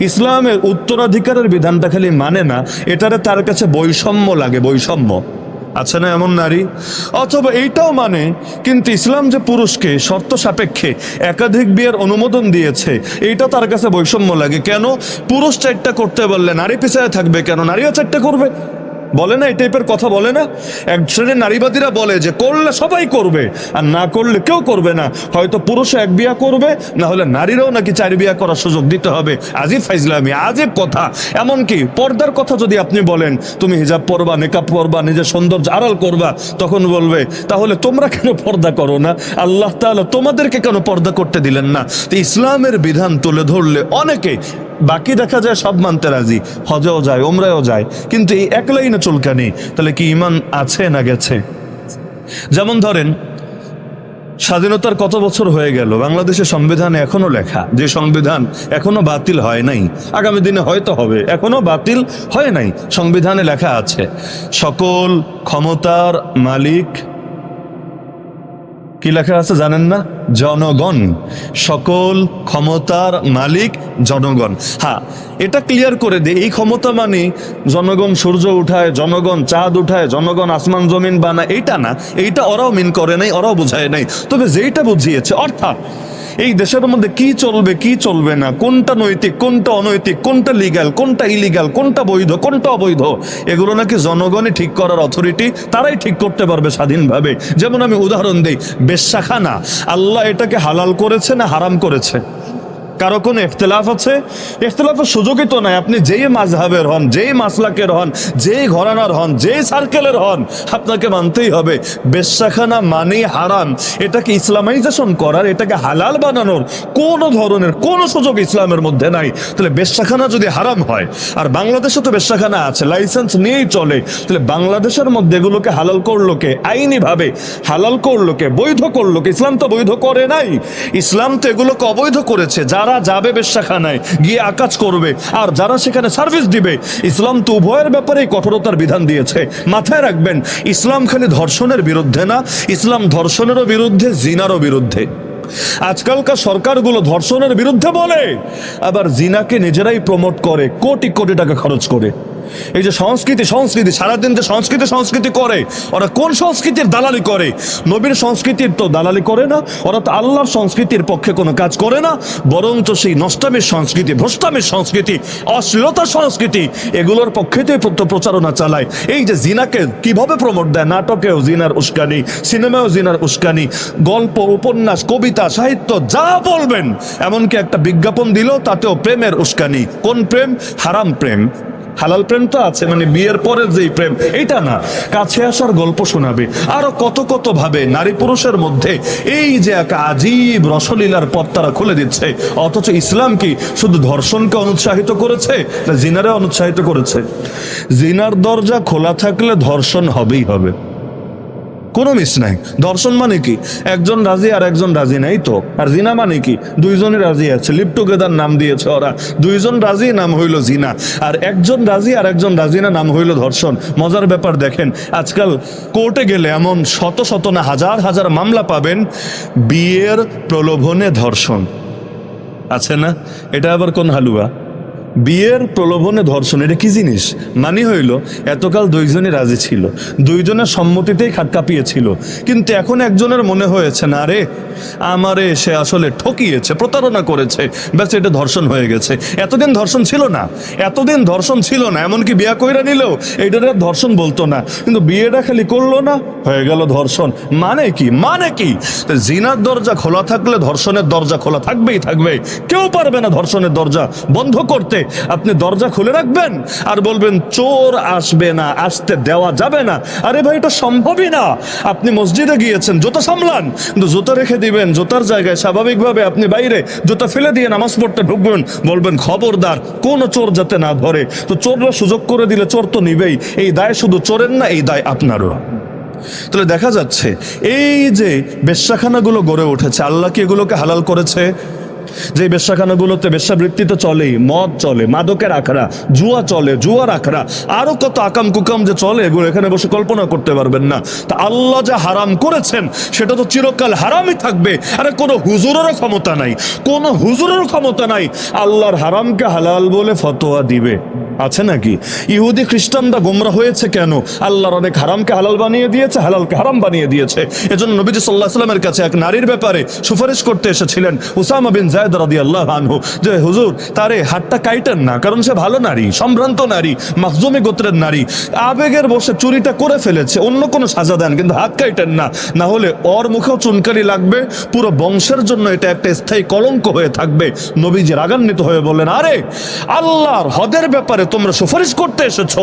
ইসলামের উত্তরাধিকারের বিধানটা খালি মানে না, এটারে তার কাছে বৈষম্য লাগে, বৈষম্য। আছে না এমন নারী? অথবা এইটাও মানে কিন্তু ইসলাম যে পুরুষকে, শর্ত সাপেক্ষে একাধিক বিয়ের অনুমোদন দিয়েছে, এইটা তার কাছে বৈষম্য লাগে। কেন? পুরুষ চারটা করতে বললে, নারী পিছায় থাকবে কেন? নারীও চারটা করবে। বলে না, এই টাইপের কথা বলে না। এক শ্রেণির নারীবাদীরা বলে যে, করলে সবাই করবে, আর না করলে কেউ করবে না। হয়তো পুরুষও এক বিয়া করবে, না হলে নারীরাও নাকি চার বিয়া করার সুযোগ দিতে হবে। আজিব ফাইজলামি, আজিব কথা। এমনকি পর্দার কথা যদি আপনি বলেন, তুমি হিজাব পরবা মেকআপ করবা নিজের সৌন্দর্য আড়াল করবা, তখন বলবে, তাহলে তোমরা কেন পর্দা করো না? আল্লাহ তাআলা তোমাদেরকে কেন পর্দা করতে দিলেন না? তো ইসলামের বিধান তুলে ধরলে অনেকে বাকি দেখা যায় সব মানতে রাজি, হজেও যায় ওমরাও যায়, কিন্তু এই এক লাইনে চুলকানি তাহলে কি ইমান আছে না গেছে? যেমন ধরেন, স্বাধীনতার কত বছর হয়ে গেল, বাংলাদেশের সংবিধানে এখনও লেখা, যে সংবিধান এখনও বাতিল হয় নাই, আগামী দিনে হয়তো হবে, এখনও বাতিল হয় নাই, সংবিধানে লেখা আছে, সকল ক্ষমতার মালিক কি লেখা আছে জানেন না? জনগণ। সকল ক্ষমতার মালিক জনগণ। হ্যাঁ এটা ক্লিয়ার করে দিই এই ক্ষমতা মানে জনগণ সূর্য উঠায়, জনগণ চাঁদ উঠায়, জনগণ আসমান জমিন বানায়। এইটা না, এইটা ওরাও মিন করে নাই, ওরাও বোঝায় নাই। তবে যেইটা বুঝিয়েছে, অর্থাৎ এই দেশের মধ্যে কি চলবে কি চলবে না? কোনটা নৈতিক, কোনটা অনৈতিক, কোনটা লিগাল কোনটা ইলিগাল কোনটা বৈধ, কোনটা অবৈধ? এগুলো নাকি জনগণই ঠিক করার অথরিটি তারাই ঠিক করতে পারবে স্বাধীনভাবে। যেমন আমি উদাহরণ দিই, বেশ্যাখানা। আল্লাহ এটাকে হালাল করেছে না হারাম করেছে? কারও কোনো ইখতলাফ আছে? ইখতলাফের সুযোগই তো নাই। আপনি যেই মাঝহাবের হন, যেই মাসলাকের হন, যেই ঘরানার হন, যেই সার্কেলের হন, আপনাকে মানতেই হবে, বেশ্যাখানা মানে হারাম। এটাকে ইসলামাইজেশন করার, এটাকে হালাল বানানোর কোনো ধরনের, কোনো সুযোগ ইসলামের মধ্যে নাই। তাহলে বেশ্যাখানা যদি হারাম হয়, আর বাংলাদেশে তো বেশ্যাখানা আছে, লাইসেন্স নিয়েই চলে, তাহলে বাংলাদেশের মধ্যে এগুলোকে হালাল করল কে? আইনিভাবে হালাল করলোকে বৈধ করল কে? ইসলাম তো বৈধ করে নাই। ইসলাম তো এগুলোকে অবৈধ করেছে যারা যাবে বেশ্যাখানায়, গিয়ে আকাজ করবে, আর যারা সেখানে সার্ভিস দিবে, ইসলাম তো উভয়ের ব্যাপারেই কঠোরতার বিধান দিয়েছে। মাথায় রাখবেন, ইসলাম খালি ধর্ষণের বিরুদ্ধে না, ইসলাম ধর্ষণেরও বিরুদ্ধে, জিনারও বিরুদ্ধে। আজকালকার সরকারগুলো ধর্ষণের বিরুদ্ধে বলে, আবার জিনাকে নিজেরাই প্রমোট করে, কোটি কোটি টাকা খরচ করে। এই যে সংস্কৃতি সংস্কৃতি, সারাদিন যে সংস্কৃতি সংস্কৃতি করে, ওরা কোন সংস্কৃতির দালালি করে? নবীর সংস্কৃতির তো দালালি করে না, ওরা তো আল্লাহর সংস্কৃতির পক্ষে কোনো কাজ করে না, বরঞ্চ সেই নষ্টামের সংস্কৃতি, ভ্রষ্টামের সংস্কৃতি, অশ্লীলতার সংস্কৃতি, এগুলোর পক্ষেতেই প্র- প্রচারণা চালায়। এই যে জিনাকে কীভাবে প্রমোট দেয়? নাটকেও জিনার উস্কানি সিনেমাও জিনার উস্কানি, গল্প, উপন্যাস, কবিতা, সাহিত্য, যা বলবেন, এমনকি একটা বিজ্ঞাপন দিল তাতেও প্রেমের উস্কানি। কোন প্রেম? হারাম প্রেম। হালাল প্রেম তো আছে মানে বিয়ের পরের যেই প্রেম, এটা না। কাছে আসার গল্প শোনাবে। আরও কত কত ভাবে নারী পুরুষের মধ্যে এই যে এক আজীব রসলীলার পথ তারা খুলে দিচ্ছে। অথচ ইসলাম কি শুধু ধর্ষণকে অনুৎসাহিত করেছে, না জিনারে অনুৎসাহিত করেছে? জিনার দরজা খোলা থাকলে ধর্ষণ হবেই হবে। কোনো মিস নাই। ধর্ষণ মানে কি? একজন রাজি আর একজন রাজি নাই তো। আর জিনা মানে কি? দুইজনই রাজি আছে। লিপ টুগেদার নাম দিয়েছে ওরা। দুইজন রাজি, নাম হইল জিনা। আর একজন রাজি আর একজন রাজি না, নাম হইল ধর্ষণ। মজার ব্যাপার দেখেন, আজকাল কোর্টে গেলে এমন শত শত না হাজার হাজার মামলা পাবেন বিয়ের প্রলোভনে ধর্ষণ। আছে না? এটা আবার কোন হালুয়া? বিয়ের প্রলোভনে ধর্ষণ, এটা কি জিনিস? মানে হইল, এতকাল দুইজনই রাজি ছিল। দুইজনের সম্মতিতেই খাট কাঁপিয়েছিল। কিন্তু এখন একজনের মনে হয়েছে, না রে, আমারে সে আসলে ঠকিয়েছে, প্রতারণা করেছে। ব্যাস, এটা ধর্ষণ হয়ে গেছে। এতদিন ধর্ষণ ছিল না। এতদিন ধর্ষণ ছিল না। এমনকি বিয়া কইরা নিলেও এইটার ধর্ষণ বলতো না। কিন্তু বিয়েটা খালি করল না, হয়ে গেল ধর্ষণ। মানে কি? মানে কি? জিনার দরজা খোলা থাকলে ধর্ষণের দরজা খোলা থাকবেই থাকবে। কেউ পারবে না ধর্ষণের দরজা বন্ধ করতে। আপনি দরজা খুলে রাখবেন আর বলবেন, চোর আসবে না, আসতে দেওয়া যাবে না। আরে ভাই, এটা সম্ভবই না। আপনি মসজিদে গিয়েছেন, জুতা সামলান, কিন্তু জুতা রেখে দিবেন, জুতার জায়গায় স্বাভাবিকভাবে আপনি বাইরে জুতা ফেলে দিয়ে নামাজ পড়তে ঢুকবেন, বলবেন, খবরদার, কোন চোর যাতে না ধরে? তো চোররা সুযোগ করে দিলে চোর তো নিবেই। এই দায় শুধু চোরের না, এই দায় আপনারও। তাহলে দেখা যাচ্ছে, এই যে বেশ্যাখানাগুলো গড়ে উঠেছে, আল্লাহ কি এগুলোকে হালাল করেছে? যে বেশ্যাখানাগুলোতে বেশ্যাবৃত্তিতে চলে, মদ চলে, মাদকের আখড়া, জুয়া চলে, জুয়ার আখড়া, আরও কত আকাম কুকাম যে চলে, এগুলো এখানে বসে কল্পনা করতে পারবেন না। তা আল্লাহ যা হারাম করেছেন, সেটা তো চিরকাল হারামই থাকবে। আরে কোনো হুজুরেরও ক্ষমতা নাই, কোনো হুজুরের ক্ষমতা নাই। আল্লাহর হারামকে হালাল বলে ফতোয়া দিবে। আছে নাকি? ইহুদি, খ্রিস্টানরা গোমরা হয়েছে কেন? আল্লাহর অনেক হারামকে হালাল বানিয়ে দিয়েছে, হালালকে হারাম বানিয়ে দিয়েছে। এজন্য নবীজি সাল্লাহ সাল্লামের কাছে এক নারীর ব্যাপারে সুপারিশ করতে এসেছিলেন, উসামা বিন জায়দ রাদি আল্লাহ আনহু, যে হুজুর, তারে হাতটা কাইটেন না, কারণ সে ভালো নারী, সম্ভ্রান্ত নারী মাহজুমি গোত্রের নারী। আবেগের বসে চুরিটা করে ফেলেছে, অন্য কোনো সাজা দেন, কিন্তু হাত কাইটেন না। না হলে ওর মুখেও চুনকারি লাগবে, পুরো বংশের জন্য এটা একটা স্থায়ী কলঙ্ক হয়ে থাকবে, নবীজি রাগান্বিত হয়ে বললেন, আরে, আল্লাহর হদের ব্যাপারে তোমরা সুপারিশ করতে এসেছ।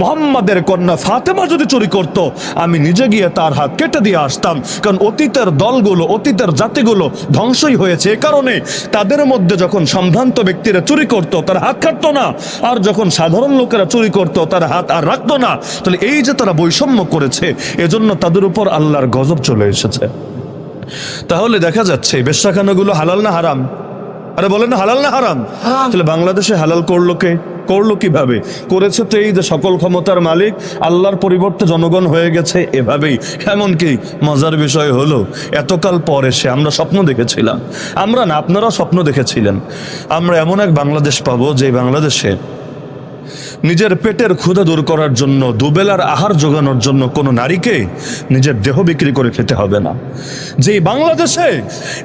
মোহাম্মদের কন্যা ফাতেমা যদি চুরি করত, আমি নিজে গিয়ে তার হাত কেটে দিয়ে আসতাম, কারণ অতীতের দলগুলো, অতীতের জাতিগুলো ধ্বংসই হয়েছে এ কারণে। তাদের মধ্যে যখন সম্ভ্রান্ত ব্যক্তিরা চুরি করত, তার হাত কাটতো না। আর যখন সাধারণ লোকেরা চুরি করত, তার হাত আর রাখতো না। তাহলে এই যে তারা বৈষম্য করেছে, এজন্য তাদের উপর আল্লাহর গজব চলে এসেছে। তাহলে দেখা যাচ্ছে বেশ্যাখানাগুলো হালাল না হারাম? আরে বলেন না হালাল না হারাম? তাহলে বাংলাদেশে হালাল করল কে? করল কীভাবে? করেছে তো এই যে সকল ক্ষমতার মালিক আল্লাহর পরিবর্তে জনগণ হয়ে গেছে এভাবেই। এমনকি মজার বিষয় হলো এতকাল পর এসে আমরা স্বপ্ন দেখেছিলাম। আমরা না আপনারা স্বপ্ন দেখেছিলেন। আমরা এমন এক বাংলাদেশ পাবো যে বাংলাদেশে নিজের পেটের ক্ষুধা দূর করার জন্য দুবেলার আহার জোগানোর জন্য কোনো নারীকে নিজের দেহ বিক্রি করে খেতে হবে না। যে বাংলাদেশে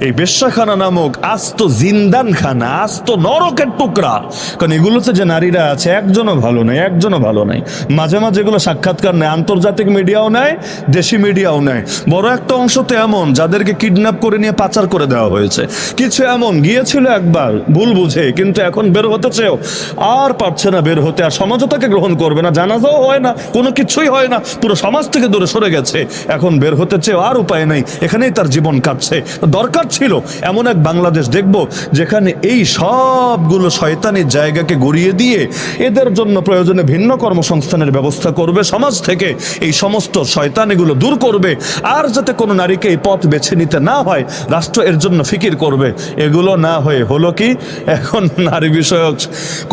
এই বেশ্যাখানা নামক আস্ত জিন্দানখানা, আস্ত নরকের টুকরা, কারণ এগুলোতে যে নারীরা আছে, একজনও ভালো নেই, একজনও ভালো নেই। মাঝে মাঝে এগুলো সাক্ষাৎকার নেয়, আন্তর্জাতিক মিডিয়াও নেয়, দেশি মিডিয়াও নেয়। বড় একটা অংশ তো এমন, যাদেরকে কিডন্যাপ করে নিয়ে পাচার করে দেওয়া হয়েছে। কিছু এমন, গিয়েছিল একবার, ভুল বুঝে, কিন্তু এখন বের হতে চেয়েও, আর পারছে না বের হতে, আর সমাজও তাকে গ্রহণ করবে না, জানাজাও হয় না, কোনো কিছুই হয় না, পুরো সমাজ থেকে দূরে সরে গেছে। এখন বের হতে চেয়েও আর উপায় নেই, এখানেই তার জীবন কাটছে। দরকার ছিল এমন এক বাংলাদেশ দেখব, যেখানে এই সবগুলো শয়তানির জায়গাকে গড়িয়ে দিয়ে এদের জন্য প্রয়োজনে ভিন্ন কর্মসংস্থানের ব্যবস্থা করবে, সমাজ থেকে এই সমস্ত শয়তানিগুলো দূর করবে, আর যাতে কোনো নারীকে এই পথ বেছে নিতে না হয়, রাষ্ট্র এর জন্য ফিকির করবে। এগুলো না হয়ে হলো কি? এখন নারী বিষয়ক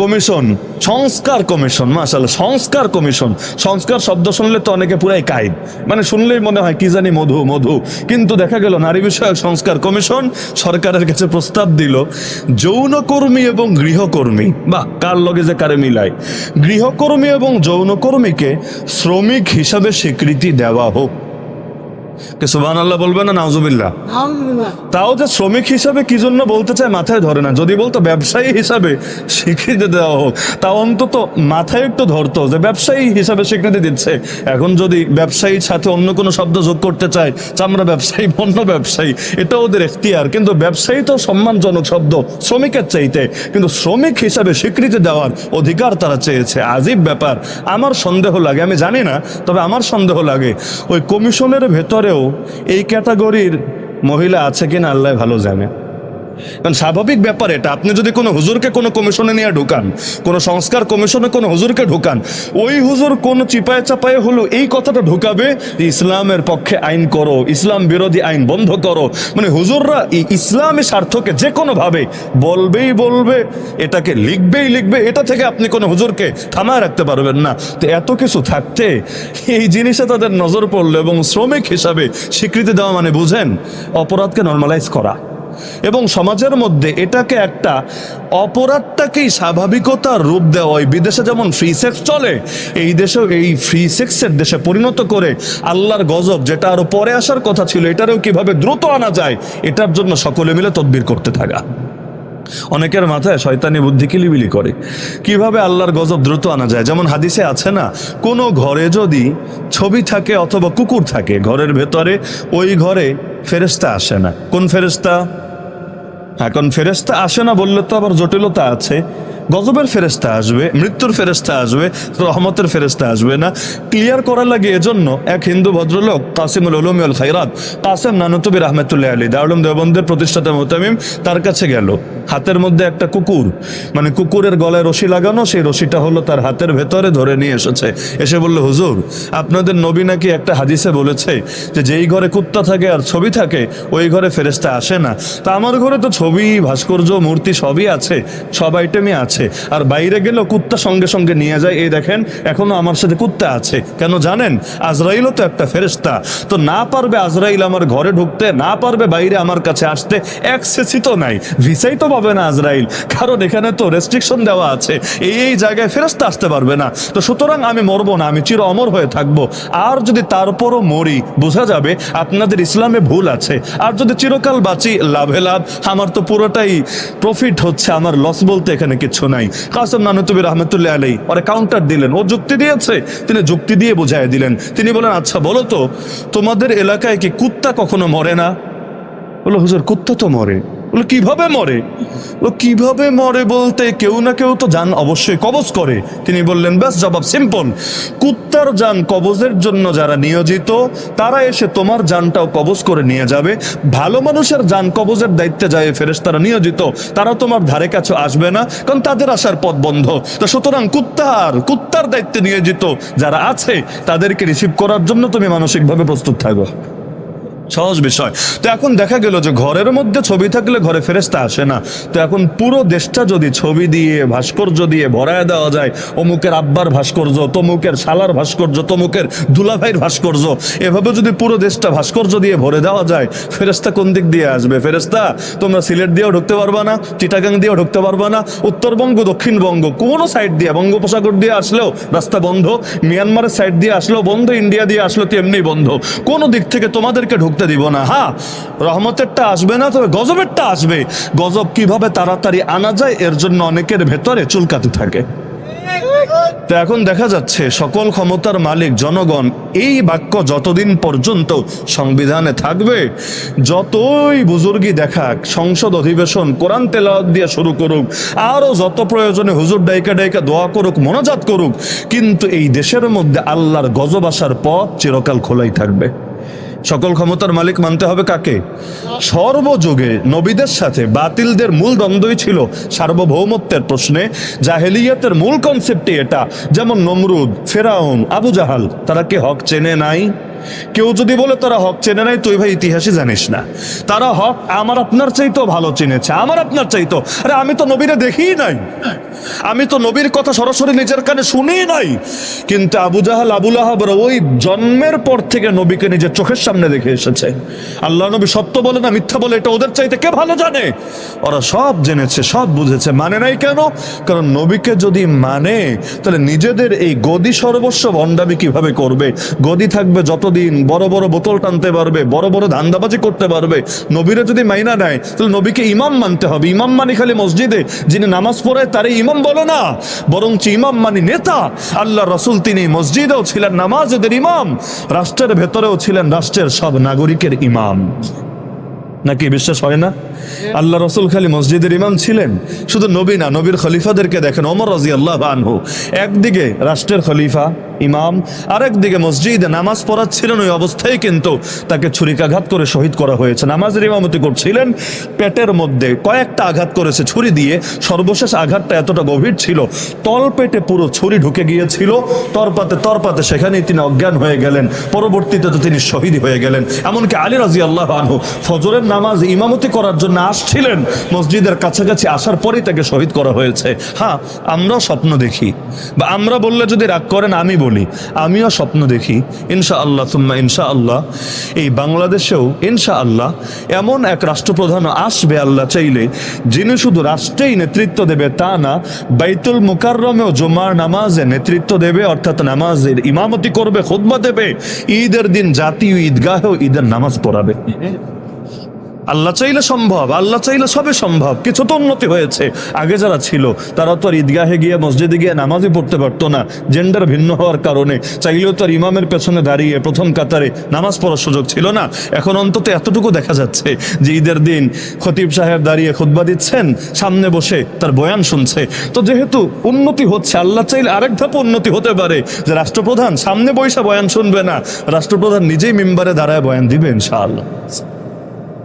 কমিশন, সংস্কার কমিশন মাসাল সংস্কার কমিশন সংস্কার শব্দ শুনলে তো অনেকে পুরাই কায়দ মানে শুনলেই মনে হয় কি জানি মধু মধু। কিন্তু দেখা গেল নারী বিষয়ক সংস্কার কমিশন সরকারের কাছে প্রস্তাব দিল, যৌনকর্মী এবং গৃহকর্মী। বা কার লগে যে কারে মিলায়? গৃহকর্মী এবং যৌনকর্মীকে শ্রমিক হিসাবে স্বীকৃতি দেওয়া হোক। কে সুবাহ আল্লাহ বলবে না নাউজুবিল্লাহ। তাও যে শ্রমিক হিসাবে কি জন্য বলতে চায় মাথায় ধরে না। যদি বলতো ব্যবসায়ী হিসাবে স্বীকৃতি দেওয়া হোক তা অন্তত মাথায় একটু ধরতো যে ব্যবসায়ী হিসাবে স্বীকৃতি দিচ্ছে। এখন যদি ব্যবসায়ীর সাথে অন্য কোনো শব্দ যোগ করতে চায় চামড়া ব্যবসায়ী পণ্য ব্যবসায়ী এটা ওদের এখতিয়ার। কিন্তু ব্যবসায়ী তো সম্মানজনক শব্দ শ্রমিকের চাইতে। কিন্তু শ্রমিক হিসাবে স্বীকৃতি দেওয়ার অধিকার তারা চেয়েছে। আজীব ব্যাপার। আমার সন্দেহ লাগে আমি জানি না তবে আমার সন্দেহ লাগে। ওই কমিশনের ভেতরেও এই ক্যাটাগরির মহিলা আছে কিনা আল্লাহ ভালো জানে। কারণ স্বাভাবিক ব্যাপার এটা। আপনি যদি কোনো হুজুরকে কোনো কমিশনে নিয়ে ঢুকান, কোনো সংস্কার কমিশনে কোনো হুজুরকে ঢুকান, ওই হুজুর কোন চিপায় চাপায় হলো এই কথাটা ঢুকাবে ইসলামের পক্ষে আইন করো, ইসলাম বিরোধী আইন বন্ধ করো। মানে হুজুররা ইসলামী স্বার্থকে যে কোনোভাবে বলবেই বলবে, এটাকে লিখবেই লিখবে, এটা থেকে আপনি কোনো হুজুরকে থামায় রাখতে পারবেন না। তো এত কিছু থাকতে এই জিনিসে তাদের নজর পড়ল এবং শ্রমিক হিসাবে স্বীকৃতি দেওয়া মানে বুঝেন, অপরাধকে নর্মালাইজ করা। এবং সমাজের মধ্যে এটাকে একটা অপরাধটাকেই স্বাভাবিকতার রূপ দেওয়া হয়। বিদেশে যেমন ফ্রি সেক্স চলে, এই দেশেও এই ফ্রি সেক্সের দেশে পরিণত করে আল্লাহর গজব, যেটা আরও পরে আসার কথা ছিল, এটারও কীভাবে দ্রুত আনা যায়, এটার জন্য সকলে মিলে তদবির করতে থাকা। অনেকের মাথায় শয়তানি বুদ্ধি কিলিবিলি করে। কীভাবে আল্লাহর গজব দ্রুত আনা যায়? যেমন হাদিসে আছে না, কোনো ঘরে যদি ছবি থাকে অথবা কুকুর থাকে, ঘরের ভেতরে ওই ঘরে ফেরেস্তা আসে না। কোন ফেরেস্তা এখন ফেরেস্তা আসে না বললে তো আবার জটিলতা আছে। গজবের ফেরেস্তা আসবে, মৃত্যুর ফেরেস্তা আসবে, রহমতের ফেরেস্তা আসবে না। ক্লিয়ার করার লাগে এজন্য এক হিন্দু ভদ্রলোক, কাসিমুল উলুমিউল খাইরাত কাসেম নানুতবি রহমতুল্লাহ আলী দারুলুম দেবন্দের প্রতিষ্ঠাতা মোতামিম, তার কাছে গেল। হাতের মধ্যে একটা কুকুর মানে কুকুরের গলায় রশি লাগানো, সেই রশিটা হলো তার হাতের ভেতরে ধরে নিয়ে এসেছে। এসে বলল, হুজুর, আপনাদের নবী নাকি একটা হাদিসে বলেছে যে যেই ঘরে কুত্তা থাকে আর ছবি থাকে, ওই ঘরে ফেরেস্তা আসে না। তা আমার ঘরে তো ছবি, ভাস্কর্য, মূর্তি সবই আছে, সব আইটেমই আছে। আর বাইরে গেলেও কুত্তা সঙ্গে সঙ্গে নিয়ে যায়। এই দেখেন, এখনও আমার সাথে কুত্তা আছে। কেন জানেন? আজরাইলও তো একটা ফেরেস্তা তো না পারবে আজরাইল আমার ঘরে ঢুকতে, না পারবে বাইরে আমার কাছে আসতে অ্যাক্সেসই তো নাই। ভিসাই তো পাবে না আজরাইল। কারণ এখানে তো রেস্ট্রিকশন দেওয়া আছে। এই এই জায়গায় ফেরস্তা আসতে পারবে না। তো সুতরাং আমি মরবো না, আমি চির অমর হয়ে থাকব। আর যদি তারপরও মরি, বোঝা যাবে আপনাদের ইসলামে ভুল আছে। আর যদি চিরকাল বাঁচি, লাভে লাভ। আমার তো পুরোটাই প্রফিট হচ্ছে, আমার লস বলতে এখানে কিছু নাই। কাসম নানুতুবি রহমতুল্লাহ আলাই ওরা কাউন্টার দিলেন। ও যুক্তি দিয়েছে, তিনি যুক্তি দিয়ে বোঝাই দিলেন। তিনি বলেন আচ্ছা বলো তো, তোমাদের এলাকায় কি কুত্তা কখনো মরে না? বলো হুজুর, কুত্তা তো মরে। বলো, কীভাবে মরে? বলো, কীভাবে মরে বলতে কেউ না কেউ তো যান অবশ্যই কবজ করে। তিনি বললেন, ব্যাস, জবাব সিম্পল। কুত্তার যান কবজের জন্য যারা নিয়োজিত, তারা এসে তোমার যানটাও কবজ করে নিয়ে যাবে। ভালো মানুষের যান কবজের দায়িত্বে যায় ফেরেস তারা নিয়োজিত। তারা তোমার ধারে কাছে আসবে না, কারণ তাদের আসার পথ বন্ধ। তো সুতরাং কুত্তার কুত্তার দায়িত্বে নিয়োজিত যারা আছে, তাদেরকে রিসিভ করার জন্য তুমি মানসিকভাবে প্রস্তুত থাকো। সহজ বিষয়। তো এখন দেখা গেল যে ঘরের মধ্যে ছবি থাকলে ঘরে ফেরেস্তা আসে না। তো এখন পুরো দেশটা যদি ছবি দিয়ে, ভাস্কর্য দিয়ে ভরায় দেওয়া যায়, অমুকের আব্বার ভাস্কর্য, তমুকের শালার ভাস্কর্য, তমুকের দুলাভাইয়ের ভাস্কর্য, এভাবে যদি পুরো দেশটা ভাস্কর্য দিয়ে ভরে দেওয়া যায় ফেরেস্তা কোন দিক দিয়ে আসবে? ফেরেস্তা তোমরা সিলেট দিয়েও ঢুকতে পারবা না, চিটাগাং দিয়েও ঢুকতে পারবা না, উত্তরবঙ্গ, দক্ষিণবঙ্গ, কোনো সাইড দিয়ে, বঙ্গোপসাগর দিয়ে আসলেও রাস্তা বন্ধ, মিয়ানমারের সাইড দিয়ে আসলেও বন্ধ, ইন্ডিয়া দিয়ে আসলেও তেমনি বন্ধ। কোনো দিক থেকে তোমাদেরকে ঢুকতে দিব না। হ্যাঁ রহমতেরটা আসবে না, তবে গজবেরটা আসবে। গজব কীভাবে তাড়াতাড়ি আনা যায়, এর জন্য অনেকের ভেতরে চুলকাতে থাকে। তো এখন দেখা যাচ্ছে, সকল ক্ষমতার মালিক, জনগণ, এই বাক্য যতদিন পর্যন্ত সংবিধানে থাকবে, যতই বুজুর্গি দেখাক, সংসদ অধিবেশন, কোরআন তেলাওয়াত দিয়ে শুরু করুক আরও যত প্রয়োজনে হুজুর ডাইকা ডাইকা দোয়া করুক, মনোজাত করুক, কিন্তু এই দেশের মধ্যে আল্লাহর গজব আসার পথ চিরকাল খোলাই থাকবে। সকল ক্ষমতার মালিক মানতে হবে কাকে? সর্বযুগে নবীদের সাথে বাতিলদের মূল দ্বন্দ্বই ছিল সার্বভৌমত্বের প্রশ্নে। জাহেলিয়াতের মূল কনসেপ্টই এটা। যেমন নমরুদ, ফেরাউন, আবু জাহাল, তারা কি হক চেনে নাই? কেউ যদি বলে তারা হক চেনে নাই, তুই ভাই ইতিহাসই জানিস না। তারা হক আমার আপনার চাইতো ভালো চিনেছে, আমার আপনার চাইতো আরে আমি তো নবীরা দেখিই নাই। আমি তো নবীর কথা সরাসরি নিজের কানে শুনি নাই। কিন্তু আবু জাহাল আবুল আহাবরা ওই জন্মের পর থেকে নবীকে নিজের চোখের সামনে দেখে এসেছে। আল্লাহ নবী সত্য বলে না মিথ্যা বলে, এটা ওদের চাইতে কে ভালো জানে? ওরা সব জেনেছে, সব বুঝেছে। মানে নাই কেন? কারণ নবীকে যদি মানে তাহলে নিজেদের এই গদি সর্বস্ব ভণ্ডামি কীভাবে করবে? গদি থাকবে যতদিন, বড় বড় বোতল টানতে পারবে, বড় বড় ধান্দাবাজি করতে পারবে। নবীরা যদি মাইনা নেয়, তাহলে নবীকে ইমাম মানতে হবে। ইমাম মানে খালি মসজিদে, যিনি নামাজ পড়ে, তারই ইমাম বলে না, বরঞ্চ ইমাম মানে নেতা। আল্লাহ রসুল তিনি মসজিদেও ছিলেন, নামাজেদের ইমাম, রাষ্ট্রের ভেতরেও ছিলেন রাষ্ট্রের সব নাগরিকের ইমাম। নাকি বিশ্বাস হয় না? আল্লাহ রসুল খালি মসজিদের ইমাম ছিলেন। শুধু নবী না, নবীর খলিফাদেরকে দেখেন ওমর রাজি আল্লাহ আনহু। একদিকে রাষ্ট্রের খলিফা, ইমাম, আরেকদিকে মসজিদে নামাজ পড়াচ্ছিলেন ওই অবস্থায় কিন্তু তাকে ছুরিকাঘাত করে শহীদ করা হয়েছে। নামাজের ইমামতি করছিলেন, পেটের মধ্যে কয়েকটা আঘাত করেছে, ছুরি দিয়ে সর্বশেষ আঘাতটা এতটা গভীর ছিল তল পেটে পুরো ছুরি ঢুকে গিয়েছিল। তরপাতে তরপাতে সেখানেই তিনি অজ্ঞান হয়ে গেলেন, পরবর্তীতে তো তিনি শহীদ হয়ে গেলেন। এমনকি আলী রাজি আল্লাহ আনহু, ফজরের নামাজ ইমামতি করার জন্য আসছিলেন মসজিদের কাছাকাছি আসার পরেই তাকে শহীদ করা হয়েছে। হ্যাঁ আমরাও স্বপ্ন দেখি। বা আমরা বললে যদি রাগ করেন, আমি বলি। আমিও স্বপ্ন দেখি। ইনশা আল্লাহ তুম্মা ইনশা আল্লাহ এই বাংলাদেশেও ইনশা আল্লাহ এমন এক রাষ্ট্রপ্রধান আসবে আল্লাহ চাইলে, যিনি শুধু রাষ্ট্রেই নেতৃত্ব দেবে তা না, বাইতুল মুকাররমেও জুমার নামাজে নেতৃত্ব দেবে, অর্থাৎ নামাজের ইমামতি করবে, খুতবা দেবে, ঈদের দিন জাতীয় ঈদগাহেও ঈদের নামাজ পড়াবে। আল্লাহ চাইলে সম্ভব, আল্লাহ চাইলে সবে সম্ভব। কিছু তো উন্নতি হয়েছে। আগে যারা ছিল তারা তো আর ঈদগাহে গিয়ে মসজিদে গিয়ে নামাজই পড়তে পারতো না। জেন্ডার ভিন্ন হওয়ার কারণে চাইলেও তো আর ইমামের পেছনে দাঁড়িয়ে প্রথম কাতারে নামাজ পড়ার সুযোগ ছিল না। এখন অন্তত এতটুকু দেখা যাচ্ছে যে ঈদের দিন খতিব সাহেব দাঁড়িয়ে খুতবা দিচ্ছেন, সামনে বসে তার বয়ান শুনছে। তো যেহেতু উন্নতি হচ্ছে, আল্লাহ চাইলে আরেক ধাপ উন্নতি হতে পারে যে রাষ্ট্রপ্রধান সামনে বৈশা বয়ান শুনবে না। রাষ্ট্রপ্রধান নিজেই মেম্বারে দাঁড়ায় বয়ান দিবে, ইনশাআল্লাহ।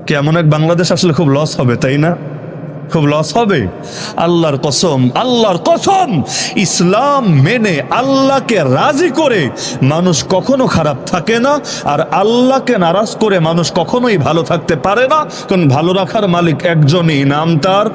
কেমন এক বাংলাদেশ আসলে খুব লস হবে তাই না? খুব লস হবে। আল্লাহর কসম আল্লাহর কসম। ইসলাম মেনে আল্লাহকে রাজি করে মানুষ কখনো খারাপ থাকে না, আর আল্লাহকে নারাজ করে মানুষ কখনোই ভালো থাকতে পারে না। কারণ ভালো রাখার মালিক একজনই, নাম তার।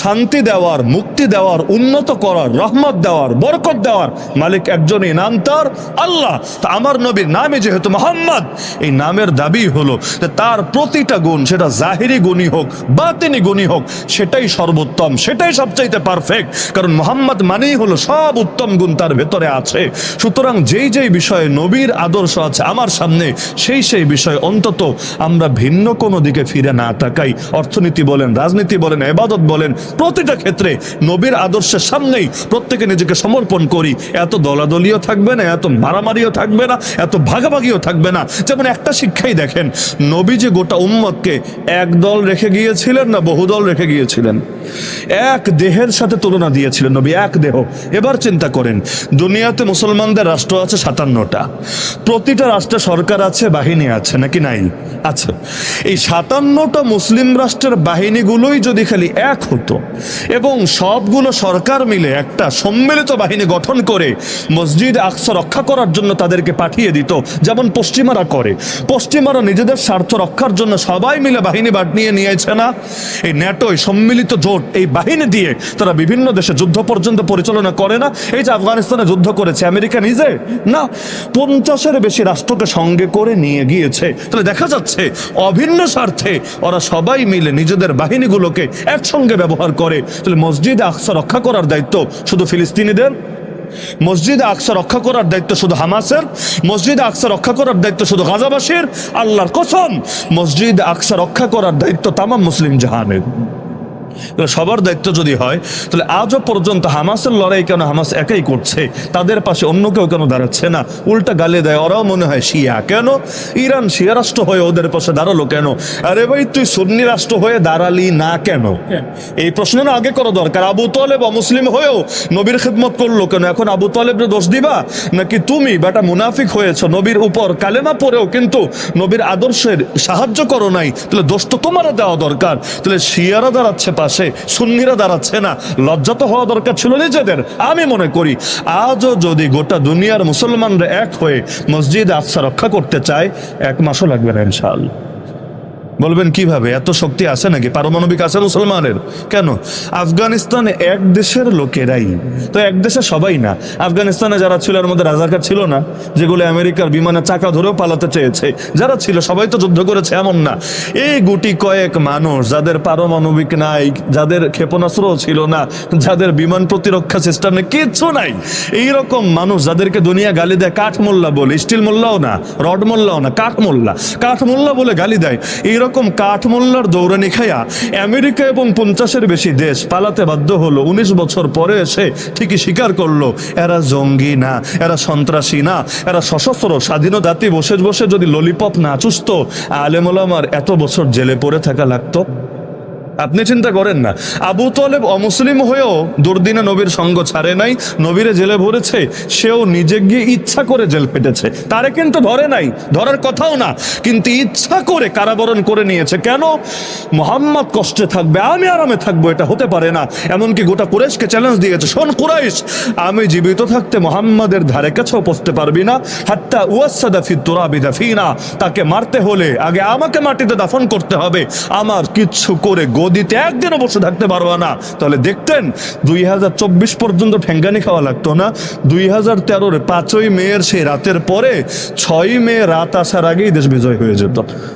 শান্তি দেওয়ার, মুক্তি দেওয়ার, উন্নত করার, রহমত দেওয়ার, বরকত দেওয়ার মালিক একজনই, নাম তার আল্লাহ। তা আমার নবীর নামে যেহেতু মোহাম্মদ, এই নামের দাবি হলো তার প্রতিটা গুণ সেটা জাহিরি গুণই হোক, বাতিনি গুণই হোক সেটাই সর্বোত্তম, সেটাই সবচাইতে পারফেক্ট কারণ মোহাম্মদ মানেই হলো সব উত্তম গুণ তার ভেতরে আছে। সুতরাং যেই যেই বিষয়ে নবীর আদর্শ আছে আমার সামনে, সেই সেই বিষয়ে অন্তত আমরা ভিন্ন কোনো দিকে ফিরে না তাকাই। অর্থনীতি বলেন, রাজনীতি বলেন, এবাদত বলেন, প্রতিটা ক্ষেত্রে নবীর আদর্শের সামনেই প্রত্যেকে নিজেকে সমর্পণ করি। এত দলাদলীয় থাকবে না, এত মারামারিও থাকবে না, এত ভাগাভাগিও থাকবে না। যেমন একটা শিক্ষাই দেখেন, নবী যে গোটা উম্মতকে এক দল রেখে গিয়েছিলেন না বহুদল রেখে গিয়েছিলেন এক দেহের সাথে তুলনা দিয়েছিলেন নবী, এক দেহ। এবার চিন্তা করেন, দুনিয়াতে মুসলমানদের রাষ্ট্র আছে সাতান্নটা। প্রতিটা রাষ্ট্রে সরকার আছে, বাহিনী আছে, নাকি নাই? আছে এই সাতান্নটা মুসলিম রাষ্ট্রের বাহিনীগুলোই যদি খালি এক হতো এবং সবগুলো সরকার মিলে একটা সম্মিলিত বাহিনী গঠন করে মসজিদ আকসা রক্ষা করার জন্য তাদেরকে পাঠিয়ে দিত, যেমন পশ্চিমারা করে। পশ্চিমারা নিজেদের স্বার্থ রক্ষার জন্য সবাই মিলে বাহিনী বাট নিয়ে নিয়েছে না। এই ন্যাটোই সম্মিলিত জোট, এই বাহিনী দিয়ে তারা বিভিন্ন দেশে যুদ্ধ পর্যন্ত পরিচালনা করে না। এই যে আফগানিস্তানে যুদ্ধ করেছে, আমেরিকা নিজে? না, পঞ্চাশের বেশি রাষ্ট্রকে সঙ্গে করে নিয়ে গিয়েছে। তাহলে দেখা যাচ্ছে অভিন্ন স্বার্থে ওরা সবাই মিলে নিজেদের বাহিনীগুলোকে একসঙ্গে ব্যবহার করে। তাহলে মসজিদে আকসা রক্ষা করার দায়িত্ব শুধু ফিলিস্তিনিদের? মসজিদে আকসা রক্ষা করার দায়িত্ব শুধু হামাসের? মসজিদে আকসা রক্ষা করার দায়িত্ব শুধু গাজাবাসীর? আল্লাহর কসম, মসজিদ আকসা রক্ষা করার দায়িত্ব তামাম মুসলিম জাহানের। সবার দায়িত্ব যদি হয় তাহলে আজও পর্যন্ত হামাসের লড়াই কেন হামাস একাই করছে? তাদের পাশে অন্য কেউ কেন দাঁড়াচ্ছে না? উল্টা গালে দেয় ওরাও মনে হয় শিয়া। কেন? ইরান শিয়া রাষ্ট্র হয়ে ওদের পাশে দাঁড়াল কেন? আরে ভাই তুই সুন্নি রাষ্ট্র হয়ে দাঁড়ালি না কেন? এই প্রশ্ন না আগে করা দরকার। আবু তলেব অমুসলিম হয়েও নবীর খেদমত করল কেন? এখন আবু তলেবরে দোষ দিবা? নাকি তুমি বেটা মুনাফিক হয়েছ নবীর উপর কালেমা পড়েও কিন্তু নবীর আদর্শের সাহায্য করো নাই? তাহলে দোষ তো তোমার দেওয়া দরকার। তাহলে শিয়ারা দাঁড়াচ্ছে পাশে। সুন্নিরা দাঁড়াচ্ছে না। লজ্জা তো হওয়া দরকার ছিল নিজেদের, আমি মনে করি। আজও যদি গোটা দুনিয়ার মুসলমানরা এক হয়ে মসজিদ আফসা রক্ষা করতে চায়, এক মাসও লাগবে না ইনশাআল্লাহ। বলবেন, কীভাবে? এত শক্তি আছে নাকি? পারমাণবিক আছে মুসলমানের? কেন? আফগানিস্তানে এক দেশের লোকেরাই। তো এক দেশে সবাই না। আফগানিস্তানে যারা ছিল, এর মধ্যে রাজাকার ছিল না, যেগুলো আমেরিকার বিমানে চাকা ধরেও পালাতে চেয়েছে। যারা ছিল, সবাই তো যুদ্ধ করেছে, এমন না। এই গুটি কয়েক মানুষ, যাদের পারমাণবিক নাই, যাদের ক্ষেপণাস্ত্র ছিল না, যাদের বিমান প্রতিরক্ষা সিস্টেম নেই, কিচ্ছু নাই। এইরকম মানুষ যাদেরকে দুনিয়া গালি দেয় কাঠ মোল্লা বলে। স্টিল মোল্লাও না, রড মোল্লাও না কাঠ মোল্লা কাঠ মোল্লা বলে গালি দেয়। এইরকম কাঠ মোল্লার দৌড়ানি খায়া আমেরিকা এবং পঞ্চাশের বেশি দেশ পালাতে বাধ্য হলো। উনিশ বছর পরে এসে ঠিকই স্বীকার করল, এরা জঙ্গি না, এরা সন্ত্রাসী না, এরা সশস্ত্র স্বাধীনতাতে বসে বসে যদি ললিপপ না চুস্ত আলেমলামার এত বছর জেলে পড়ে থাকা লাগতো। আপনি চিন্তা করেন না। আবু তলেব অমুসলিম হয়েও দুর্দিনে নবীর সঙ্গ ছাড়ে নাই, নবীরে জেলে ভরেছে, সেও নিজে গিয়ে ইচ্ছা করে জেল পেটেছে। তারে কিন্তু ধরে নাই, ধরার কথাও না, কিন্তু ইচ্ছা করে কারাবরণ করে নিয়েছে। কেন? মোহাম্মদ কষ্টে থাকবে, আমি আরামে থাকব, এটা হতে পারে না। এমনকি গোটা কুরেশকে চ্যালেঞ্জ দিয়েছে, শোন কুরাইশ, আমি জীবিত থাকতে মোহাম্মদের ধারে কাছেও পৌঁছতে পারবি না। হাত্তা উয়াসাদা ফি তুরাবি দাফিনা, তাকে মারতে হলে আগে আমাকে মাটিতে দাফন করতে হবে। আমার কিচ্ছু করে গদিতে একদিনও বসে থাকতে পারব না। তাহলে দেখতেন, দুই হাজার চব্বিশ পর্যন্ত ঠেঙ্গানি খাওয়া লাগতো না। দুই হাজার তেরোর পাঁচই মেয়ের সেই রাতের পরে ছয়ই মে রাত আসার আগেই দেশ বিজয় হয়ে যেত।